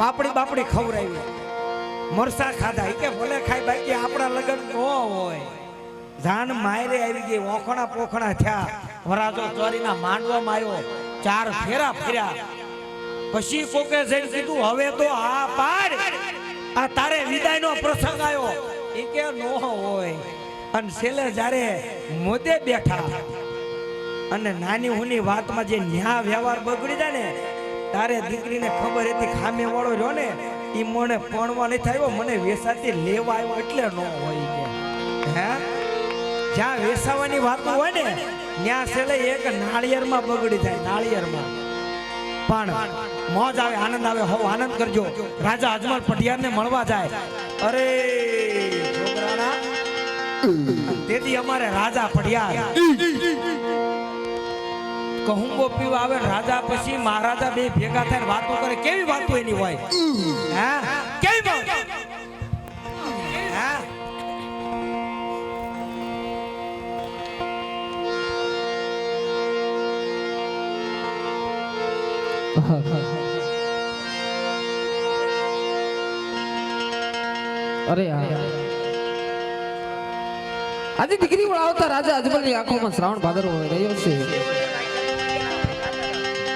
પાપડી બાપડી ખવડાવી મરસા ખાધા. કે ભલે ખાય બાકી આપણા લગ્ન ન હોય. જાન માયરે આવી ગઈ, ઓખણા પોખણા થયા. વરાજો ચોરીના માંડવામાં આવ્યો. ચાર ફેરા ફેર્યા. પછી કોકે જઈને કીધું, હવે તો આ પાડ. આ તારે વિદાયનો પ્રસંગ આવ્યો. એ કે, નો હોય. અને છેલ્લે જ્યારે મોદે બેઠા. અને નાની હુની વાતમાં જે ન્યા વ્યવહાર બગડી જાય ને તારે દીકરીને ખબર હતી ખામે વાળો રહ્યો ને એ મને પણવા નહીં થયો મને વેસાતી લેવા આવ્યો એટલે ન હોય કે. હે? જ્યાં વેસાવાની વાત હોય ને, ત્યાં છેલ્લે એક નાળિયેરમાં બગડી જાય, નાળિયેરમાં. પણ મોજ આવે, આનંદ આવે. હો આનંદ કરજો. રાજા અજમલ પટિયારને મળવા જાય. અરે, છોકરાના. તેથી અમારે રાજા પડિયાર કહુંબો પીવા આવે, રાજા પછી મહારાજા બે ભેગા થઈને વાતો કરે. કેવી વાતો એની હોય? હા? કેવી વાત? અરે આજે દીકરી વળાવતા રાજા અજમલની આંખોમાં શ્રાવણ ભાદરવો રહ્યો છે.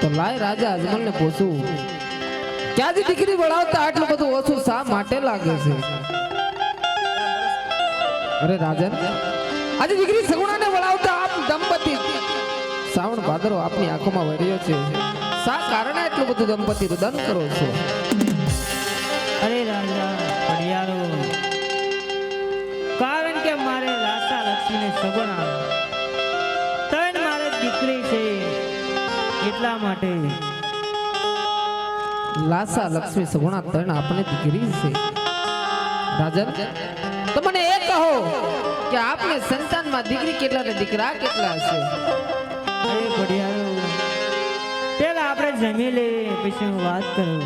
તો લાય રાજા અજમલને પૂછું કે આજે દીકરી વળાવતા આટલું બધું ઓછું શા માટે લાગે છે? અરે રાજન, આજે દીકરી સગુણાને વળાવતા આપ દંપતી, શ્રાવણ ભાદરો આપની આંખોમાં વર્યો છે. શા કારણે આટલું બધું દંપતી રુદન કરો છો? અરે રાજા, પડિયારો, કારણ કે મારે લાસા લક્ષ્મીને સગુણા ત્રણ મારે દીકરી છે. એટલા માટે. લાસા લક્ષ્મી સગુણા તણ આપણે દીકરી છે. રાજન તો મને એ કહો કે આપને સંતાનમાં દીકરી કેટલા ને દીકરા કેટલા છે? અરે પેલા આપણે જમી લઈએ પછી હું વાત કરું.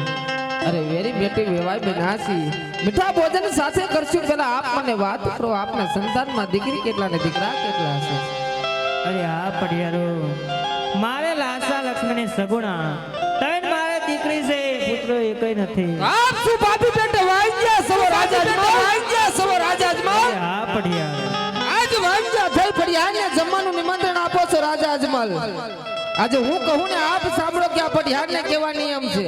અરે વેરી બેટી વેવાય બેનાસી. મીઠા ભોજન સાથે કરશું પેલા આપ મને વાત કરો આપના સંતાનમાં દીકરી કેટલા ને દીકરા કેટલા છે? અરે હા પડિયારો. લક્ષ્મીને સગુણા. તન મારે દીકરી છે પુત્રો એકય નથી. આપ શું ભાભી બેટે વાંજ્યા સવો રાજા વાંજ્યા સવો રાજા હા પડિયા આજ વાંજ્યા થઈ પડિયા આને જમવાનું નિમંત્રણ આપો છો રાજા અજમલ આજે હું કહું ને આપ સાંભળો કે આ પઢિયાને કેવા નિયમ છે.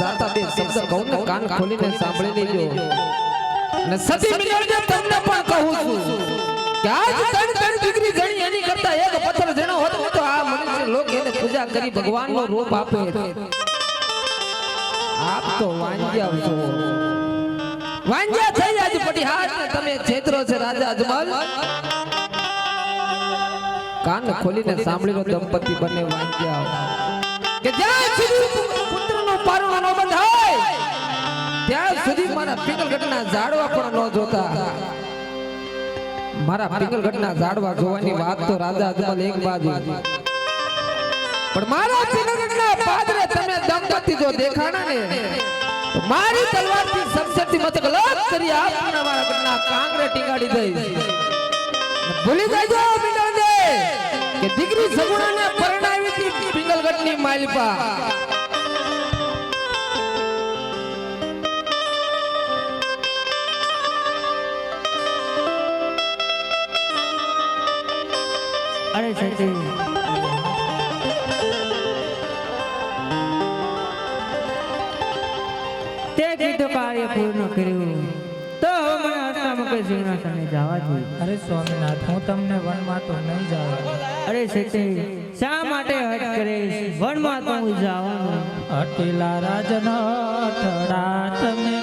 જાતા બે શબ્દ કહું ને કાન ખોલીને સાંભળી લેજો. અને સતી મિનળને તમને પણ કહું છું કે આજ તન તન ડિગ્રી જણી એની કરતા એક પથ્થર જેનો હોત ને તો આ મનુષ્ય લોક એને પૂજા કરી ભગવાનનો રૂપ આપે આપ. તો વાંજ્યા છો. વાંજ્યા થઈ આજ પટી હાથ તમે છેતરો છે રાજા અજમલ. કાન ખોલીને સાંભળી લો દંપતી બંને વાંજ્યા. કે જ્યાં સુધી પુત્રનું પારણું ન બંધાય ત્યાં સુધી મારા પિંગલગઢના ઝાડવા પણ ન જોતા. મારા પિંગલગઢના ઝાડવા જોવાની વાત તો રાજા અજમલ એક બાજુ. પણ મારા પિંગલગઢના પાદરે તમે દંપતી જો દેખાણા ને. મારી તલવારથી સમસરથી મતક લોક કરી આપના મારા ગઢના કાંગરે ટીંગાડી દઈશ ભૂલી જાજો પિંગલગે કે દીકરી સગુણાને પરણાવી હતી પિંગલગઢની માલપા. સતી તે. કીધું કાર્ય પૂર્ણ કર્યું. તો હવે મને હસ્તામાં સિંહાસને જવા દે. અરે સ્વામીનાથ હું તમને વનમાં તો નહીં જાઉં. અરે સતી શા માટે હટ કરીશ? વનમાં તો હું જવાનું અટેલા રાજન અઠડા તમે